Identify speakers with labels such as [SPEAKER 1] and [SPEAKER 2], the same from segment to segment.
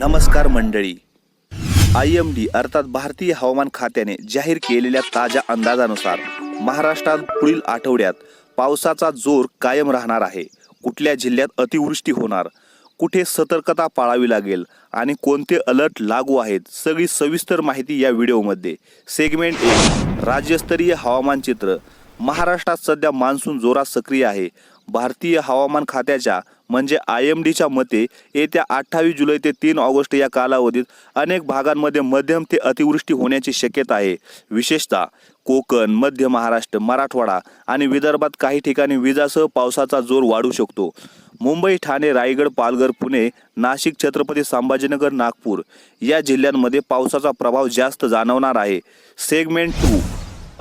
[SPEAKER 1] नमस्कार मंडळी. I am D अर्थात भारतीय हवामान खात्याने जाहीर केलेल्या ताज्या अंदाजानुसार महाराष्ट्रात पुढील आठवड्यात पावसाचा जोर कायम राहणार आहे. कुठल्या जिल्ह्यात अतिवृष्टी होणार? कुठे सतर्कता पाळावी लागेल? आणि कोणते अलर्ट लागू आहेत? सगळी सविस्तर माहिती या व्हिडिओमध्ये. सेगमेंट एक राज्यस्तरीय हवामान चित्र. महाराष्ट्रात सध्या मान्सून जोरात सक्रिय आहे. भारतीय हवामान खात्याच्या म्हणजे आय एम डीच्या मते येत्या अठ्ठावीस जुलै ते तीन ऑगस्ट या कालावधीत अनेक भागांमध्ये मध्यम ते अतिवृष्टी होण्याची शक्यता आहे. विशेषतः कोकण मध्य महाराष्ट्र मराठवाडा आणि विदर्भात काही ठिकाणी विजासह पावसाचा जोर वाढू शकतो. मुंबई ठाणे रायगड पालघर पुणे नाशिक छत्रपती संभाजीनगर नागपूर या जिल्ह्यांमध्ये पावसाचा प्रभाव जास्त जाणवणार आहे. सेगमेंट टू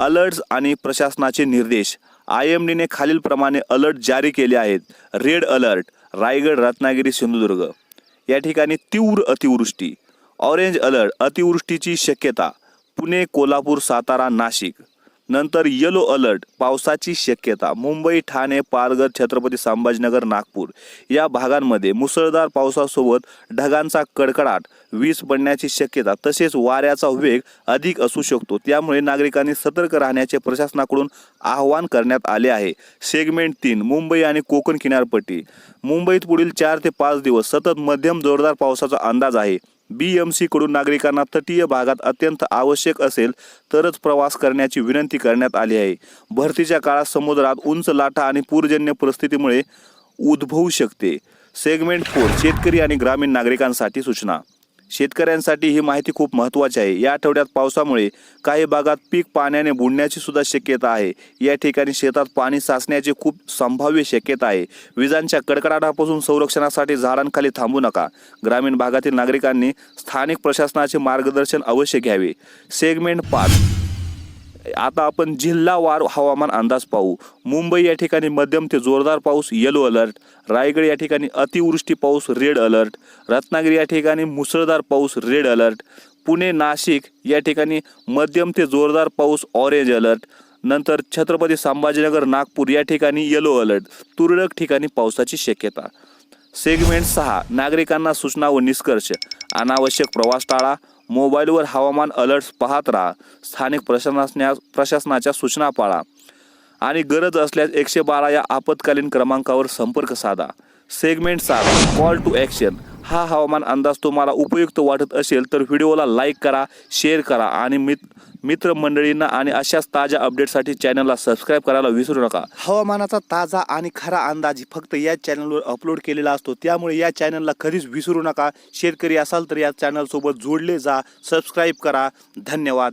[SPEAKER 1] अलर्ट्स आणि प्रशासनाचे निर्देश. आय एम डीने खालीलप्रमाणे अलर्ट जारी केले आहेत. Red alert Raigad Ratnagiri Sindhudurg. या ठिकाणी तीव्र अतिवृष्टी. ऑरेंज अलर्ट अतिवृष्टीची शक्यता. पुणे कोल्हापूर सातारा नाशिक. नंतर येलो अलर्ट पावसाची शक्यता मुंबई ठाणे पालघर छत्रपती संभाजीनगर नागपूर. या भागांमध्ये मुसळधार पावसासोबत ढगांचा कडकडाट वीज पडण्याची शक्यता तसेच वाऱ्याचा वेग अधिक असू शकतो. त्यामुळे नागरिकांनी सतर्क राहण्याचे प्रशासनाकडून आवाहन करण्यात आले आहे. सेगमेंट तीन मुंबई आणि कोकण किनारपट्टी. मुंबईत पुढील चार ते पाच दिवस सतत मध्यम जोरदार पावसाचा अंदाज आहे. बी एमकडून नागरिकांना तटीय भागात अत्यंत आवश्यक असेल तरच प्रवास करण्याची विनंती करण्यात आली आहे. भरतीच्या काळात समुद्रात उंच लाटा आणि पूरजन्य परिस्थितीमुळे उद्भवू शकते. सेगमेंट फोर शेतकरी आणि ग्रामीण नागरिकांसाठी सूचना. शेतकऱ्यांसाठी ही माहिती खूप महत्त्वाची आहे. या आठवड्यात पावसामुळे काही भागात पीक पाण्याने बुडण्याची सुद्धा शक्यता आहे. या ठिकाणी शेतात पाणी साचण्याची खूप संभाव्य शक्यता आहे. विजांच्या कडकडाटापासून संरक्षणासाठी झाडांखाली थांबू नका. ग्रामीण भागातील नागरिकांनी स्थानिक प्रशासनाचे मार्गदर्शन अवश्य घ्यावे. सेगमेंट पाच. आता आपण जिल्हावार हवामान अंदाज पाहू. मुंबई या ठिकाणी मध्यम ते जोरदार पाऊस येलो अलर्ट रायगड या ठिकाणी अतिवृष्टी पाऊस रेड अलर्ट रत्नागिरी या ठिकाणी मुसळधार पाऊस रेड अलर्ट पुणे नाशिक या ठिकाणी मध्यम ते जोरदार पाऊस ऑरेंज अलर्ट नंतर छत्रपती संभाजीनगर नागपूर या ठिकाणी येलो अलर्ट तुरळक ठिकाणी पावसाची शक्यता. सेगमेंट सहा नागरिकांना सूचना व निष्कर्ष. अनावश्यक प्रवास टाळा. मोबाईलवर हवामान अलर्ट्स पाहत राहा. स्थानिक प्रशासना प्रशासनाच्या सूचना पाळा. आणि गरज असल्यास एकशे बारा या आपत्कालीन क्रमांकावर संपर्क साधा. सेगमेंट सात. कॉल टू ॲक्शन हा हवामान अंदाज तुम्हाला उपयुक्त वाटत असेल तर व्हिडिओला लाईक करा शेअर करा आणि मित मित्रमंडळींना आणि अशाच ताज्या अपडेटसाठी चॅनलला सबस्क्राईब करायला विसरू नका. हवामानाचा ताजा आणि खरा अंदाज फक्त या चॅनलवर अपलोड केलेला असतो. त्यामुळे या चॅनलला कधीच विसरू नका. शेतकरी असाल तर या चॅनलसोबत जोडले जा. सबस्क्राईब करा. धन्यवाद.